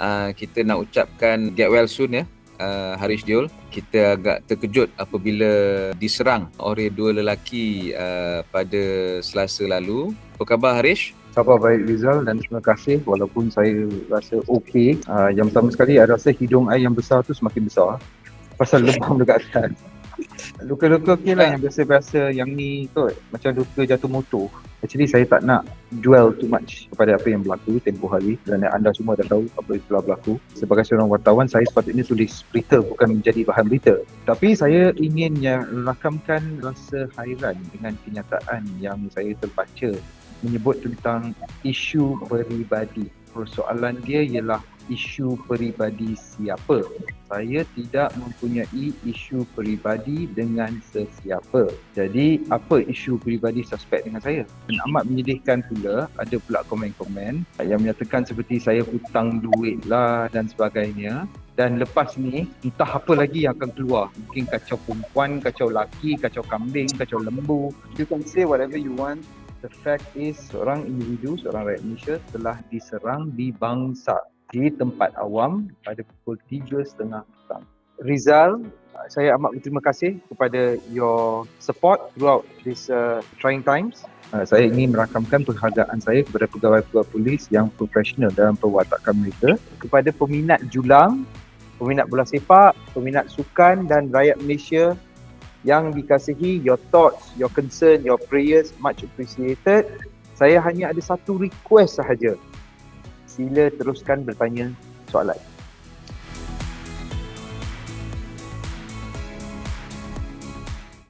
uh, kita nak ucapkan get well soon ya uh, Harish Diol. Kita agak terkejut apabila diserang oleh dua lelaki uh, pada Selasa lalu. Apa khabar Harish? Khabar baik Rizal dan terima kasih walaupun saya rasa okey. Uh, yang pertama sekali saya rasa hidung air yang besar tu semakin besar. Pasal lebam dekat atas. Luka-luka okey lah yang biasa-biasa yang ni kot. Macam luka jatuh motor. Actually saya tak nak dwell too much kepada apa yang berlaku tempoh hari kerana anda semua dah tahu apa yang telah berlaku. Sebagai seorang wartawan saya sepatutnya tulis berita bukan menjadi bahan berita. Tapi saya ingin rakamkan rasa hairan dengan kenyataan yang saya terbaca menyebut tentang isu peribadi. Persoalan dia ialah isu peribadi siapa. Saya tidak mempunyai isu peribadi dengan sesiapa. Jadi apa isu peribadi suspek dengan saya? Dan amat menyedihkan pula ada pula komen-komen yang menyatakan seperti saya hutang duit lah dan sebagainya. Dan lepas ni entah apa lagi yang akan keluar. Mungkin kacau perempuan, kacau laki, kacau kambing, kacau lembu. You can say whatever you want. The fact is seorang individu, seorang rakyat Malaysia telah diserang di bangsa di tempat awam pada pukul 3.30 petang. Rizal, saya amat berterima kasih kepada your support throughout this uh, trying times. Uh, saya ingin merakamkan penghargaan saya kepada pegawai-pegawai polis yang profesional dalam perwatakan mereka. Kepada peminat julang, peminat bola sepak, peminat sukan dan rakyat Malaysia yang dikasihi, your thoughts, your concern, your prayers much appreciated. Saya hanya ada satu request sahaja sila teruskan bertanya soalan.